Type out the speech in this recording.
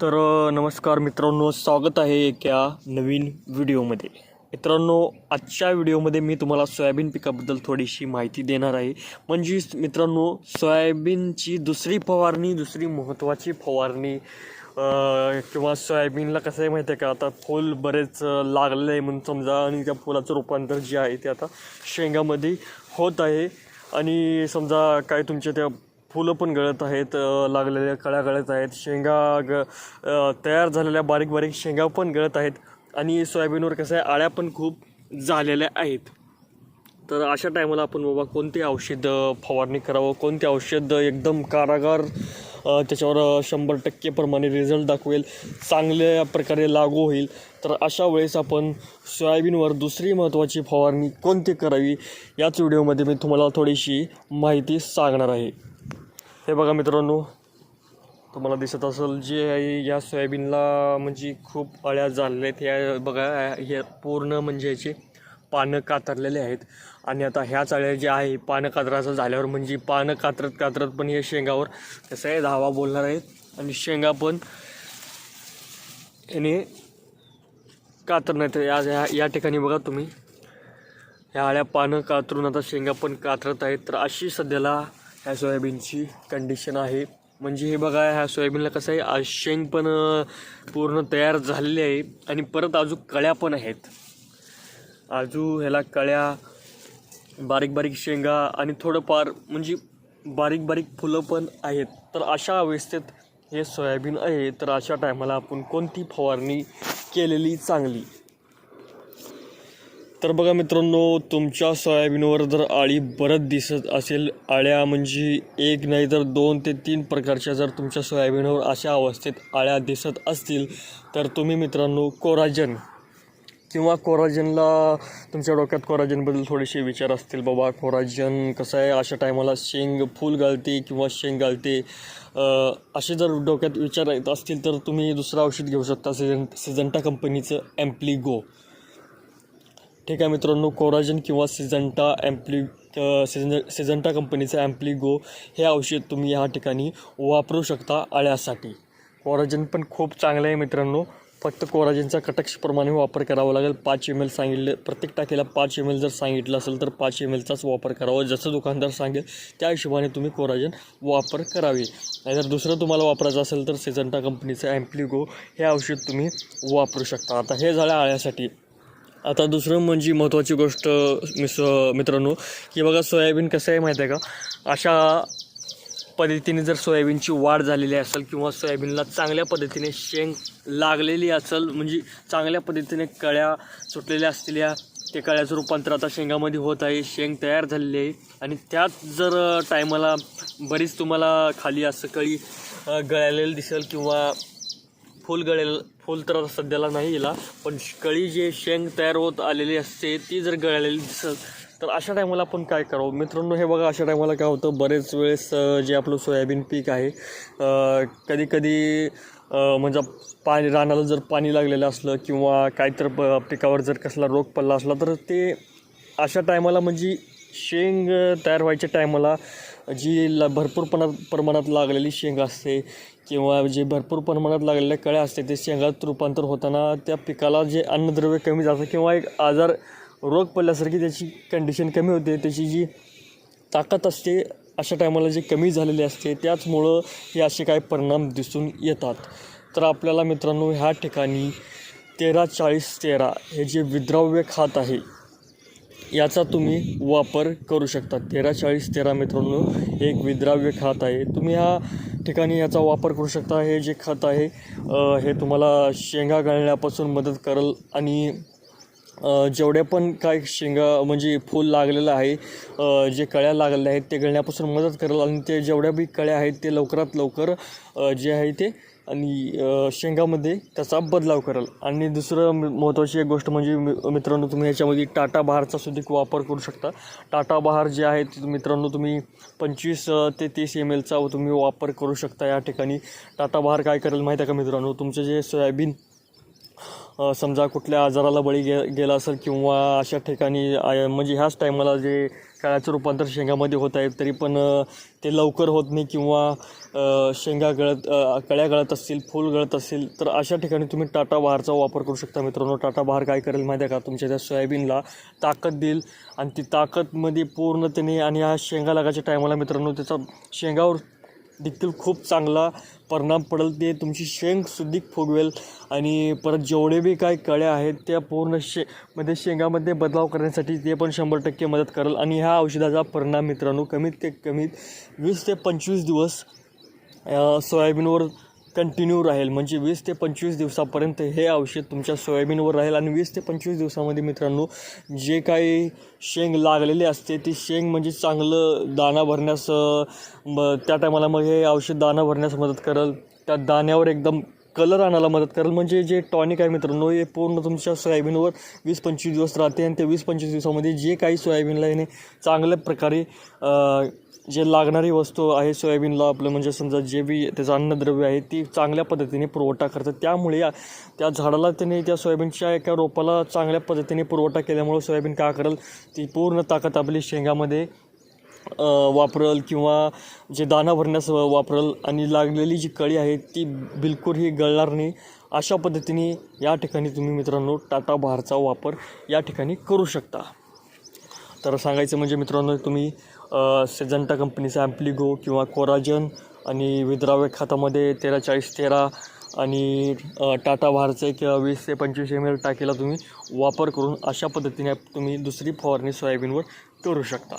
तर नमस्कार मित्रांनो स्वागत आहे एका नवीन व्हिडिओमध्ये. मित्रांनो आजच्या व्हिडिओमध्ये मी तुम्हाला सोयाबीन पिकाबद्दल थोडीशी माहिती देणार आहे. म्हणजेच मित्रांनो सोयाबीनची दुसरी फवारणी दुसरी महत्त्वाची फवारणी किंवा सोयाबीनला कसं आहे माहिती आहे का? आता फूल बरेच लागलेलं आहे म्हणून समजा आणि त्या फुलाचं रूपांतर जे आहे ते आता शेंगामध्ये होत आहे. आणि समजा काय तुमच्या त्या फुलं पण गळत आहेत लागलेल्या कळ्या गळत आहेत शेंगा ग तयार झालेल्या बारीक बारीक शेंगा पण गळत आहेत आणि सोयाबीनवर कसं आहे आळ्या पण खूप झालेल्या आहेत. तर अशा टायमाला आपण बाबा कोणते औषध फवारणी करावं कोणते औषध एकदम कारागार त्याच्यावर शंभर टक्के प्रमाणे रिझल्ट दाखवेल चांगल्या प्रकारे लागू होईल. तर अशा वेळेस आपण सोयाबीनवर दुसरी महत्त्वाची फवारणी कोणती करावी याच व्हिडिओमध्ये मी तुम्हाला थोडीशी माहिती सांगणार आहे. हे बघा मित्रांनो तुम्हाला दिसत असेल जे आहे या सोयाबीनला म्हणजे खूप अळ्या झालेल्या आहेत. ह्या बघा हे पूर्ण म्हणजे याचे पानं कातरलेले आहेत. आणि आता ह्याच अळ्या जे आहे पानं कातराचं झाल्यावर म्हणजे पानं कातरत कातरत पण हे शेंगावर कसं आहे धावा बोलणार आहेत. आणि शेंगा पण याने कातरण्यात या- या ठिकाणी बघा तुम्ही. ह्या अळ्या पानं कातरून आता शेंगा पण कातरत आहेत. तर अशी सध्याला ह्या सोयाबीनची कंडिशन आहे. म्हणजे हे बघा ह्या सोयाबीनला कसं आहे आज शेंग पण पूर्ण तयार झालेली आहे आणि परत अजून कळ्या पण आहेत. अजून ह्याला कळ्या बारीक बारीक शेंगा आणि थोडंफार म्हणजे बारीक बारीक फुलं पण आहेत. तर अशा अवस्थेत हे सोयाबीन आहे तर अशा टायमाला आपण कोणती फवारणी केलेली चांगली? तर बघा मित्रांनो तुमच्या सोयाबीनवर जर आळी बरंच दिसत असेल आळ्या म्हणजे एक नाही तर दोन ते तीन प्रकारच्या जर तुमच्या सोयाबीनवर अशा अवस्थेत आळ्या दिसत असतील तर तुम्ही मित्रांनो कोराजन किंवा कोराजनला तुमच्या डोक्यात कोराजनबद्दल थोडेसे विचार असतील बाबा कोराजन कसं आहे? अशा टायमाला शेंग फूल घालते किंवा शेंग घालते असे जर डोक्यात विचार येत असतील तर तुम्ही दुसरं औषध घेऊ शकता सिजन सिजंटा कंपनीचं ॲम्प्लिगो ठीक आहे मित्रांनो कोराजन किंवा सिजंटा ॲम्प्ली अ, सिजन सिजंटा कंपनीचं ॲम्प्लिगो हे औषध तुम्ही ह्या ठिकाणी वापरू शकता आळ्यासाठी. कोराजन पण खूप चांगलं आहे मित्रांनो. फक्त कोराजनचा कटक्षप्रमाणे वापर करावा लागेल. पाच एम एल सांगितले प्रत्येक टाकीला पाच एम एल जर सांगितलं असेल तर पाच एम एलचाच वापर करावा. जसं दुकानदार सांगेल त्या हिशोबाने तुम्ही कोराजन वापर करावे. नाहीतर दुसरं तुम्हाला वापरायचं असेल तर सिजंटा कंपनीचं ॲम्प्लिगो हे औषध तुम्ही वापरू शकता. आता हे झालं आळ्यासाठी. आता दुसरं म्हणजे महत्त्वाची गोष्ट मिस मित्रांनो की बघा सोयाबीन कसं आहे माहीत आहे का? अशा पद्धतीने जर सोयाबीनची वाढ झालेली असेल किंवा सोयाबीनला चांगल्या पद्धतीने शेंग लागलेली असेल म्हणजे चांगल्या पद्धतीने कळ्या सुटलेल्या असलेल्या ते कळ्याचं रूपांतर आता शेंगामध्ये होत आहे शेंग तयार झालेली आहे. आणि त्यात जर टायमाला बरीच तुम्हाला खाली असं कळी गळलेलं गळालेलं दिसेल किंवा फुल गळेल फुल तर सध्याला नाही येला पण कळी जे शेंग तयार होत आलेली असते ती जर गळलेली दिसत तर अशा टायमाला आपण काय करावं? मित्रांनो हे बघा अशा टायमाला काय होतं? बरेच वेळेस जे आपलं सोयाबीन पीक आहे कधी कधी म्हणजे पाणी रानाला जर पाणी लागलेलं असलं किंवा काहीतर प- पिकावर जर कसला रोग पडला असला तर ते अशा टायमाला म्हणजे शेंग तयार व्हायच्या टायमाला जी ल भरपूर पणा प्रमाणात लागलेली शेंग असते किंवा जे भरपूर प्रमाणात लागलेल्या कळ्या असते ते शेंगात रूपांतर होताना त्या पिकाला जे अन्नद्रव्य कमी जातं किंवा एक आजार रोग पडल्यासारखी त्याची कंडिशन कमी होते त्याची जी ताकद असते अशा टायमाला जे कमी झालेली असते त्याचमुळं हे असे काही परिणाम दिसून येतात. तर आपल्याला मित्रांनो ह्या ठिकाणी तेरा चाळीस तेरा हे जे विद्राव्य खात आहे याचा तुम्ही वापर करू शकता. तेरा चाळीस तेरा मित्रांनो एक विद्राव्य खात आहे. तुम्ही ह्या ठिकाणी याचा वापर करू शकता. हे जे खत आहे हे तुम्हाला शेंगा गळण्यापासून मदत करेल आणि जेवढ्या पण काय शेंगा म्हणजे फूल लागलेलं आहे जे कळ्या लागलेल्या आहेत ते गळण्यापासून मदत करेल आणि ते जेवढ्या बी कळ्या आहेत ते लवकरात लवकर जे आहे ते आणि शेंगामध्ये त्याचा बदलाव करेल. आणि दुसरं महत्त्वाची एक गोष्ट म्हणजे मि- मित्रांनो तुम्ही ह्याच्यामध्ये टाटा बहारचा सुद्धा वापर करू शकता. टाटा बहार जे आहे ते मित्रांनो तुम्ही पंचवीस ते तीस एम एलचा तुम्ही वापर करू शकता या ठिकाणी. टाटा बहार काय करेल माहीत आहे का मित्रांनो? तुमचं जे सोयाबीन समजा कुठल्या आजाराला बळी गे गेला असेल किंवा अशा ठिकाणी म्हणजे ह्याच टायमाला जे कळ्याचं रूपांतर शेंगामध्ये होत आहे तरी पण ते लवकर होत नाही किंवा शेंगा गळत कळ्या गळत असतील फूल गळत असतील तर अशा ठिकाणी तुम्ही टाटा बहारचा वापर करू शकता मित्रांनो. टाटा बहार काय करेल माहिती आहे का? तुमच्या त्या सोयाबीनला ताकद देईल आणि ती ताकदमध्ये पूर्णतेने आणि ह्या शेंगा लागायच्या टायमाला मित्रांनो त्याचा शेंगावर देखील खूप चांगला परिणाम पडेल. ते तुमची शेंग सुद्धा फुगवेल आणि परत जेवढे बी काय कळ्या आहेत त्या पूर्ण शे मध्ये शेंगामध्ये बदलाव करण्यासाठी ते पण शंभर टक्के मदत करेल. आणि ह्या औषधाचा परिणाम मित्रांनो कमीत ते कमीत वीस ते पंचवीस दिवस सोयाबीनवर कंटिन्यू राहील. म्हणजे वीस ते पंचवीस दिवसापर्यंत हे औषध तुमच्या सोयाबीनवर राहील. आणि वीस ते पंचवीस दिवसामध्ये मित्रांनो जे काही शेंग लागलेली असते. ती शेंग म्हणजे चांगलं दाणा भरण्यास म त्या टायमाला मग हे औषध दाणा भरण्यास मदत करेल. त्या दाण्यावर एकदम कलर आणायला मदत करेल. म्हणजे जे टॉनिक आहे मित्रांनो हे पूर्ण तुमच्या सोयाबीनवर वीस पंचवीस दिवस राहते आणि त्या वीस पंचवीस दिवसामध्ये जे काही सोयाबीनला येणे चांगल्या प्रकारे जे लागणारी वस्तू आहे सोयाबीनला आपलं म्हणजे समजा जे बी त्याचं अन्नद्रव्य आहे ती चांगल्या पद्धतीने पुरवठा करतात. त्यामुळे या त्या झाडाला त्याने त्या सोयाबीनच्या एका रोपाला चांगल्या पद्धतीने पुरवठा केल्यामुळं सोयाबीन काय करेल? ती पूर्ण ताकद आपली शेंगामध्ये वापरल किंवा जे दाणा भरण्यास वापरल आणि लागलेली जी कळी आहे ती बिलकुल ही गळणार नाही. अशा पद्धतीने या ठिकाणी तुम्ही मित्रांनो टाटा बारचा वापर या ठिकाणी करू शकता. तर सांगायचं म्हणजे मित्रांनो तुम्ही सेजंटा कंपनीचा ॲम्प्लिगो किंवा कोराजन आणि विद्राव्य खातामध्ये तेरा चाळीस तेरा आणि टाटा भारचे किंवा वीस ते पंचवीस एम एल टाकीला तुम्ही वापर करून अशा पद्धतीने तुम्ही दुसरी फवारणी सोयाबीनवर करू शकता.